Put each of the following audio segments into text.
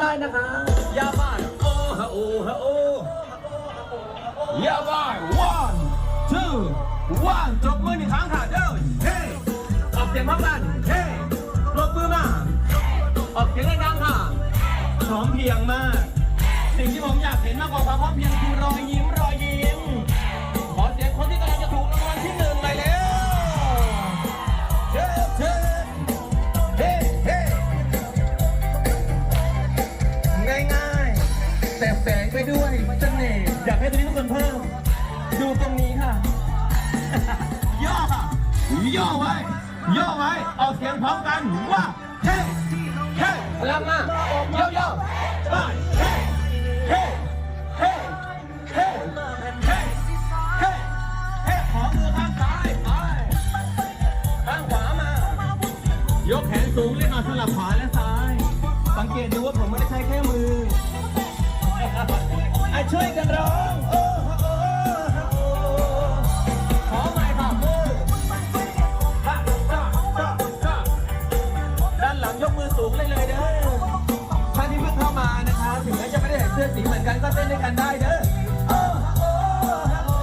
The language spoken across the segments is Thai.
ได้นะคะยาบ้าโอ้ฮะโอ้ฮะโอ้ยาบ้า one two one ตบมือหนึ่งครั้งค่ะเด้อเฮ้ออกเสียงพร้อมกันเฮ้ปรบมือมาออกเสียงดังๆค่ะพร้อมเพรียงมาก สิ่งที่ผมอยากเห็นมากกว่าความพร้อมเพรียงคือรอยยิ้มร อยากให้ตรงนี้ทุกคนเพิ่ม ดูตรงนี้ค่ะ ย่อค่ะ ย่อไว้ ย่อไว้ ออกเสียงพร้อมกันว่าเฮ้เฮ้ลังมาย่อย่อไปเฮ้เฮ้เฮ้เฮ้เฮ้เฮ้เฮ้ขอมือข้างซ้ายไปข้างขวามายกแขนสูงเลยค่ะสลับขวาและซ้าย สังเกตดูว่าผมไม่ได้ใช้แค่มือ กันได้เด้อโอ้โหโอ้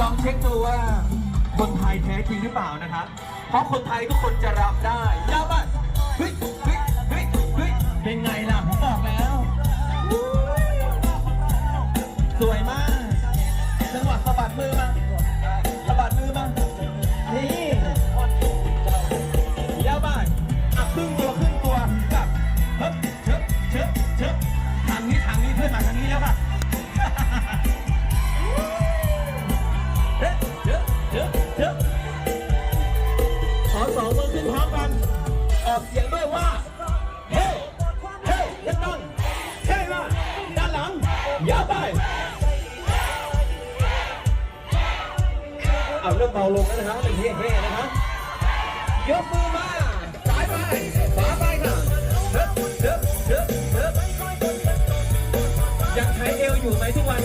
ลองเช็คดูว่าคนไทยแท้จริงหรือเปล่านะครับ เพราะคนไทยทุกคนจะรับได้ เยอะขอสองมือขึ้นพร้อมกัน ออกเสียงด้วยว่า เฮ้เฮ้ยัดังเฮ้มาด้านหลังอย่าไป เอาเริ่มเบาลงแล้วนะครับเป็นเฮ้เฮ้นะครับยกมือมาสายไปขวาไปค่ะเดิบเดิบเดิบเดิบยังใช้เอวอยู่ไหมทุกวัน